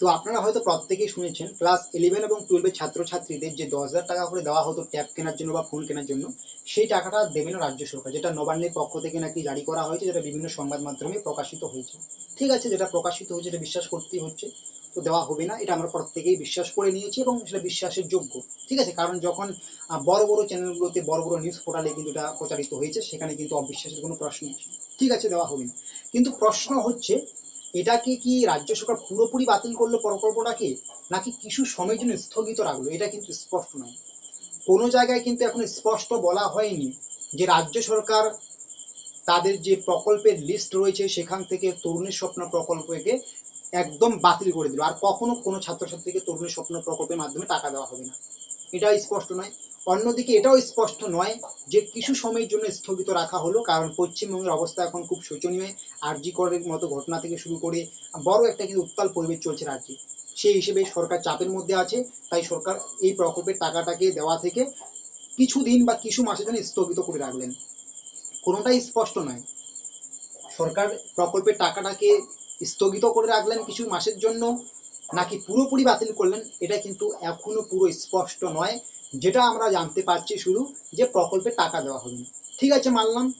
তো আপনারা হয়তো প্রত্যেকেই শুনেছেন ক্লাস ইলেভেন এবং টুয়েলভের ছাত্রছাত্রীদের যে দশ হাজার টাকা করে দেওয়া হতো ট্যাব কেনার জন্য বা ফোন কেনার জন্য, সেই টাকাটা দেবে না রাজ্য সরকার, যেটা নবান্নের পক্ষ থেকে নাকি জারি করা হয়েছে, যেটা বিভিন্ন সংবাদ মাধ্যমে প্রকাশিত হয়েছে। ঠিক আছে, যেটা প্রকাশিত হয়েছে এটা বিশ্বাস করতেই হচ্ছে, তো দেওয়া হবে না, এটা আমরা প্রত্যেকেই বিশ্বাস করে নিয়েছি এবং সেটা বিশ্বাসের যোগ্য। ঠিক আছে, কারণ যখন বড় বড় চ্যানেলগুলোতে বড় বড় নিউজ পোর্টালে কিন্তু এটা প্রচারিত হয়েছে, সেখানে কিন্তু অবিশ্বাসের কোনো প্রশ্নই আসে ঠিক আছে, দেওয়া হবে না। কিন্তু প্রশ্ন হচ্ছে এটাকে কি রাজ্য সরকার পুরোপুরি বাতিল করল প্রকল্পটাকে নাকি কিছু সময়ের জন্য স্থগিত রাখল? এটা কিন্তু স্পষ্ট নয়। কোনো জায়গায় কিন্তু এখন স্পষ্ট বলা হয়নি যে রাজ্য সরকার তাদের যে প্রকল্পের লিস্ট রয়েছে, সেখান থেকে তরুণের স্বপ্ন প্রকল্পকে একদম বাতিল করে দিল। আর কখনো কোনো ছাত্রছাত্রীকে তরুণের স্বপ্ন প্রকল্পের মাধ্যমে টাকা দেওয়া হবে না। এটা স্পষ্ট নয়। অন্যদিকে এটাও স্পষ্ট নয় যে কিছু সময়ের জন্য স্থগিত রাখা হলো, কারণ পশ্চিমবঙ্গের অবস্থা এখন খুব শোচনীয়। আরজি করের মতো ঘটনা থেকে শুরু করে বড় একটা কিন্তু উত্তাল পরিবেশ চলছে রাজ্যে। সেই হিসেবে সরকার চাপের মধ্যে আছে, তাই সরকার এই প্রকল্পের টাকাটাকে দেওয়া থেকে কিছু দিন বা কিছু মাসের জন্য স্থগিত করে রাখলেন। কোনোটাই স্পষ্ট নয়। সরকার প্রকল্পের টাকাটাকে স্থগিত করে রাখলেন কিছু মাসের জন্য, নাকি পুরোপুরি বাতিল করলেন, এটা কিন্তু এখনও পুরো স্পষ্ট নয়। যেটা আমরা জানতে পারছি শুধু যে প্রকল্পে টাকা দেওয়া হবে না ঠিক আছে, মানলাম,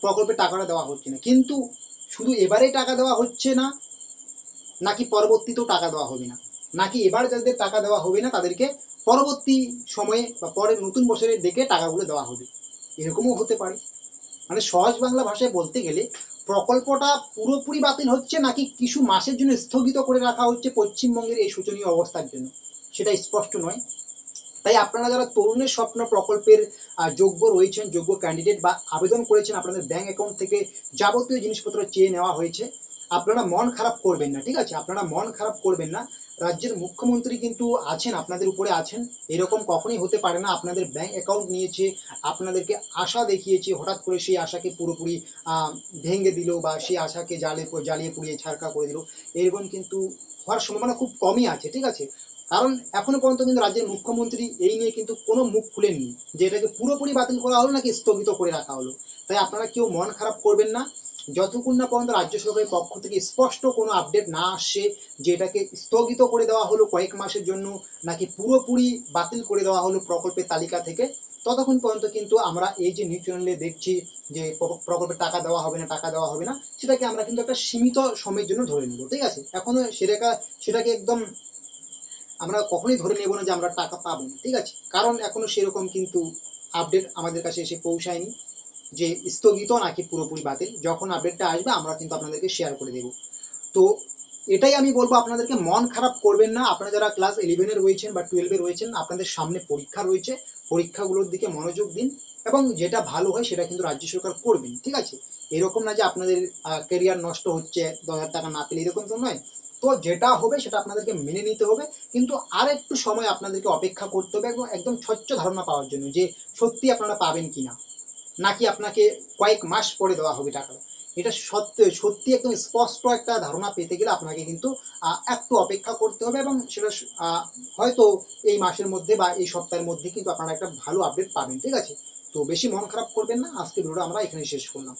প্রকল্পে টাকাটা দেওয়া হচ্ছে না। কিন্তু শুধু এবারে টাকা দেওয়া হচ্ছে না, নাকি পরবর্তীতেও টাকা দেওয়া হবে না? নাকি এবার যাদের টাকা দেওয়া হবে না, তাদেরকে পরবর্তী সময়ে বা পরের নতুন বছরে ডেকে টাকাগুলো দেওয়া হবে। এরকমও হতে পারে। মানে সহজ বাংলা ভাষায় বলতে গেলে, প্রকল্পটা পুরোপুরি বাতিল হচ্ছে নাকি কিছু মাসের জন্য স্থগিত করে রাখা হচ্ছে পশ্চিমবঙ্গের এই শোচনীয় অবস্থার জন্য? সেটা স্পষ্ট নয়। তাই আপনারা যারা তরুণের স্বপ্ন প্রকল্পের যোগ্য রয়েছেন, যোগ্য ক্যান্ডিডেট বা আবেদন করেছেন আপনাদের ব্যাংক অ্যাকাউন্ট থেকে যাবতীয় জিনিসপত্র চেয়ে নেওয়া হয়েছে, আপনারা মন খারাপ করবেন না, ঠিক আছে? আপনারা মন খারাপ করবেন না। রাজ্যের মুখ্যমন্ত্রী কিন্তু আছেন, আপনাদের উপরে আছেন। এরকম কখনোই হতে পারে না। আপনাদের ব্যাংক অ্যাকাউন্ট নিয়েছে, আপনাদেরকে আশা দেখিয়েছে, হঠাৎ করে সেই আশাকে পুরোপুরি ভেঙে দিল বা সেই আশাকে জালে জ্বালিয়ে পুড়িয়ে ছাড়কা করে দিল। এরকম কিন্তু হওয়ার সম্ভাবনা খুব কমই আছে, ঠিক আছে? কারণ এখনও পর্যন্ত কিন্তু রাজ্যের মুখ্যমন্ত্রী এই নিয়ে কিন্তু কোনো মুখ খুলেননি যে এটাকে পুরোপুরি বাতিল করা হলো নাকি স্থগিত করে রাখা হলো। তাই আপনারা কেউ মন খারাপ করবেন না। যতক্ষণ না পর্যন্ত রাজ্য সরকারের পক্ষ থেকে স্পষ্ট কোনো আপডেট না আসে যে এটাকে স্থগিত করে দেওয়া হলো কয়েক মাসের জন্য নাকি পুরোপুরি বাতিল করে দেওয়া হলো প্রকল্পের তালিকা থেকে, ততক্ষণ পর্যন্ত কিন্তু আমরা এই যে নিউজ চ্যানেলে দেখছি যে প্র- প্রকল্পের টাকা দেওয়া হবে না, টাকা দেওয়া হবে না, সেটাকে আমরা কিন্তু একটা সীমিত সময়ের জন্য ধরে নেব, ঠিক আছে? এখনও সেটাকে সেটাকে একদম আমরা কখনোই ধরে নেব না যে আমরা টাকা পাবো ঠিক আছে? কারণ এখনও সেরকম কিন্তু আপডেট আমাদের কাছে এসে পৌঁছায়নি যে স্থগিত নাকি পুরোপুরি বাতিল। যখন আপডেটটা আসবে, আমরা কিন্তু আপনাদেরকে শেয়ার করে দেব। তো এটাই আমি বলব, আপনাদেরকে মন খারাপ করবেন না। আপনারা যারা ক্লাস ইলেভেনে রয়েছেন বা টুয়েলভে রয়েছেন, আপনাদের সামনে পরীক্ষা রয়েছে। পরীক্ষাগুলোর দিকে মনোযোগ দিন এবং যেটা ভালো হয় সেটা কিন্তু রাজ্য সরকার করবেন ঠিক আছে? এরকম না যে আপনাদের ক্যারিয়ার নষ্ট হচ্ছে, দশ হাজার টাকা না পেলে এরকম তো নয়। তো যেটা হবে সেটা আপনাদেরকে মেনে নিতে হবে। কিন্তু আর একটু সময় আপনাদেরকে অপেক্ষা করতে হবে একদম একদম স্বচ্ছ ধারণা পাওয়ার জন্য যে সত্যি আপনারা পাবেন কিনা। নাকি আপনাকে কয়েক মাস পরে দেওয়া হবে টাকা। এটা সত্য সত্যি একদম স্পষ্ট একটা ধারণা পেতে গেলে আপনাকে কিন্তু একটু অপেক্ষা করতে হবে এবং সেটা হয়তো এই মাসের মধ্যে বা এই সপ্তাহের মধ্যে কিন্তু আপনারা একটা ভালো আপডেট পাবেন, ঠিক আছে? তো বেশি মন খারাপ করবেন না। আজকে ভিডিওটা আমরা এখানে শেষ করলাম।